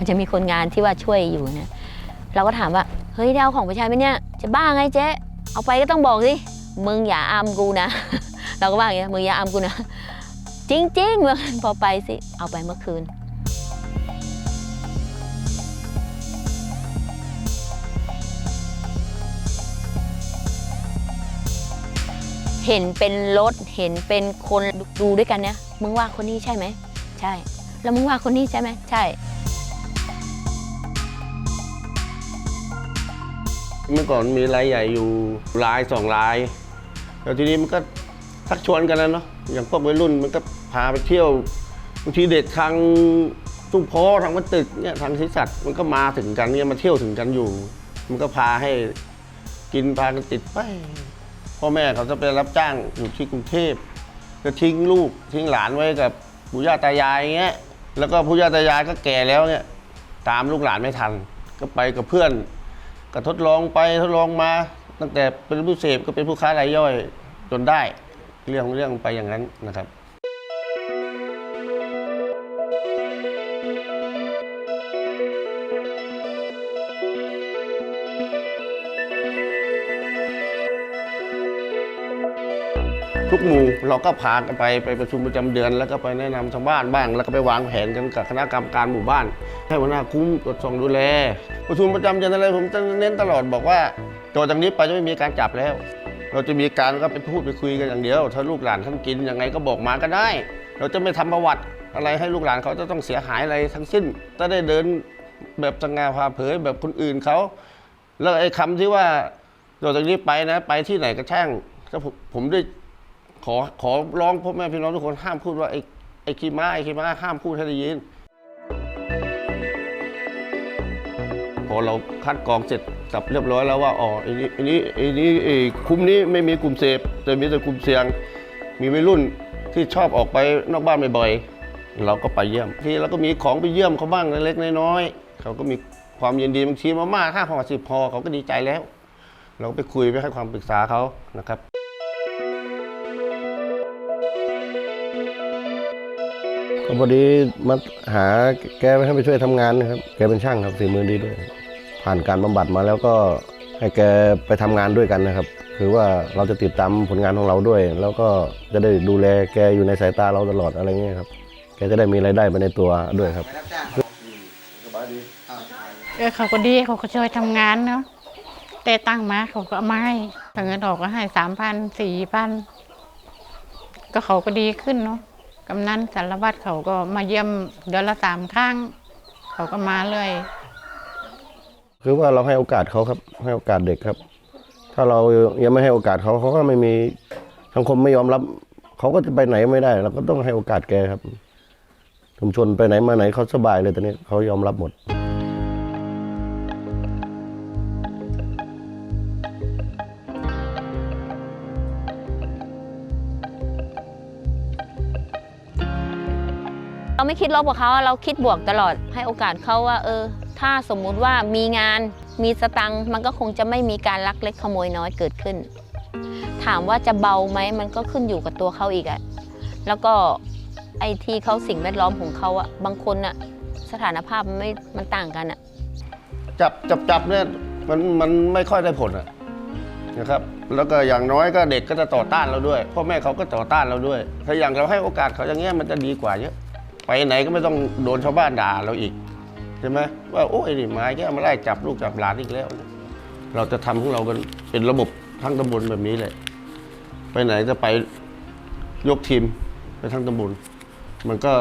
มันจะมีคนงานที่ว่าช่วยอยู่เนะเราก็ถามว่าเฮ้ยได้เอาของไปใช้ไหมเนี่ยจะบ้าไงเจ๊เอาไปก็ต้องบอกสิมึงอย่าอามกูนะ เราก็ว่าอย่างเงี้ยมึงอย่าอามกูนะ จริงๆเมื่อพอไปสิเอาไปเมื่อคืนเห็นเป็นรถเห็นเป็นคนดูด้วยกันเนี่ยมึงว่าคนนี้ใช่ไหม ใช่ แล้วมึงว่าคนนี้ใช่ไหมใช่ เมื่อก่อนมีรายใหญ่อยู่รายสองรายแล้วทีนี้มันก็ชักชวนกันแล้วเนาะอย่างพวกวัยรุ่นมันก็พาไปเที่ยวบางทีเด็กทางตุ้งโพทางวัดตึกเนี่ยทางทิสัตว์มันก็มาถึงกันเนี่ยมาเที่ยวถึงกันอยู่ มันก็พาให้กินพากันติดไปพ่อแม่เขาจะไปรับจ้างอยู่ที่กรุงเทพก็ทิ้งลูกทิ้งหลานไว้กับปู่ย่าตายายอย่างเงี้ยแล้วก็ปู่ย่าตายายก็แก่แล้วเนี่ยตามลูกหลานไม่ทัน ก็ไปกับเพื่อน ก็ทดลองไปทดลองมา ตั้งแต่เป็นผู้เสพก็เป็นผู้ค้ารายย่อยจนได้ เรื่องของเรื่องไปอย่างนั้นนะครับ ทุกหมู่เราก็พากันไปไปประชุมประจำเดือน แล้วก็ไปแนะนำชาวบ้านบ้าง แล้วก็ไปวางแผนกันกับคณะกรรมการหมู่บ้าน ให้หัวหน้าคุ้มตรวจสอบดูแล ประชุมประจำเดือนอะไรผมจะเน้นตลอดบอกว่าต่อจากนี้ไปจะไม่มีการจับแล้ว เราจะมีการก็ไปพูดไปคุยกันอย่างเดียว ถ้าลูกหลานท่านกินยังไงก็บอกมาก็ได้ เราจะไม่ทำประวัติอะไรให้ลูกหลานเขาจะต้องเสียหายอะไรทั้งสิ้นถ้าได้เดินแบบสง่าผ่าเผยแบบคนอื่นเขาแล้วไอ้คำที่ว่าต่อจากนี้ไปนะ ไปที่ไหนก็ช่างถ้าผมผมได้ ขอขอร้องพ่อแม่พี่น้องทุกคนห้ามพูดว่าไอ้ไอ้ขี้ม้าไอ้ขี้ม้าห้ามพูดให้ได้ยิน พอเราคัดกรองเสร็จสับเรียบร้อยแล้วว่าอ๋อไอ้นี้ไอ้นี้ไอ้นี้ไอ้คุ้มนี้ไม่มีกลุ่มเสพแต่มีแต่กลุ่มเสี่ยง มีวัยรุ่นที่ชอบออกไปนอกบ้านบ่อยๆเราก็ไปเยี่ยม ที่เราก็มีของไปเยี่ยมเขาบ้างเล็กๆน้อยๆเขาก็มีความยินดีบางทีมาม่าห้าห่อสิบพอเขาก็ดีใจแล้ว เราก็ไปคุยไปให้ความปรึกษาเขานะครับ พอดีมาหาแกไปให้ไปช่วยทำงานนะครับ แกเป็นช่างครับฝีมือดีด้วย ผ่านการบำบัดมาแล้วก็ให้แกไปทำงานด้วยกันนะครับ คือว่าเราจะติดตามผลงานของเราด้วย แล้วก็จะได้ดูแลแกอยู่ในสายตาเราตลอดอะไรเงี้ยครับ แกจะได้มีรายได้ไปในตัวด้วยครับเออเขาก็ดีเขาก็ช่วยทำงานเนาะแต่ตั้งมาเขาก็เอามาให้ถ้าเงินออกก็ให้สามพันสี่พันก็เขาก็ดีขึ้นเนาะ กำนันสารวัตรเขาก็มาเยี่ยมเดือนละสามครั้งเขาก็มาเลยคือว่าเราให้โอกาสเขาครับ ให้โอกาสเด็กครับ ถ้าเรายังไม่ให้โอกาสเขาเขาก็ไม่มีสังคมไม่ยอมรับ เขาก็จะไปไหนไม่ได้เราก็ต้องให้โอกาสแกครับชุมชนไปไหนมาไหนเขาสบายเลยตอนนี้เขายอมรับหมด เราไม่คิดลบกับเขาเราคิดบวกตลอดให้โอกาสเขาว่า เออ ถ้าสมมุติว่ามีงานมีสตังค์มันก็คงจะไม่มีการลักเล็กขโมยน้อยเกิดขึ้น ถามว่าจะเบาไหมมันก็ขึ้นอยู่กับตัวเขาอีกอะแล้วก็ไอ้ที่เขาสิ่งแวดล้อมของเขาอะบางคนอะสถานภาพมันไม่มันต่างกันอะจับจับจับเนี่ยมันมันไม่ค่อยได้ผลอะนะครับ แล้วก็อย่างน้อยก็เด็กก็จะต่อต้านเราด้วยพ่อแม่เขาก็ต่อต้านเราด้วย ถ้าอย่างเราให้โอกาสเขาอย่างเงี้ยมันจะดีกว่าเยอะ ไปไหนก็ไม่ต้องโดนชาวบ้านด่าเราอีกใช่ไหมว่าโอ้ยนี่ไม้แค่มาไล่จับลูกจับหลานอีกแล้ว เราจะทำของเรากันเป็นระบบทั้งตำบลแบบนี้เลย ไปไหนจะไปยกทีมไปทั้งตำบลมันก็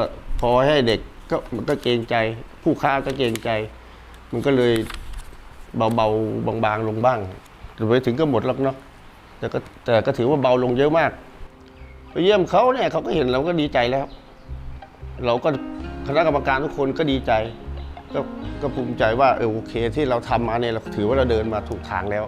พอให้เด็กก็มันก็เกรงใจ ผู้ค้าก็เกรงใจ มันก็เลยเบาๆบางๆลงบ้างแต่ไปถึงก็หมดแล้วเนาะแต่ก็แต่ก็ถือว่าเบาลงเยอะมาก ไปเยี่ยมเขาเนี่ยเขาก็เห็นเราก็ดีใจแล้ว เราก็คณะกรรมการทุกคนก็ดีใจ ก็ภูมิใจว่าเออโอเคที่เราทำมาเนี่ยเราถือว่าเราเดินมาถูกทางแล้ว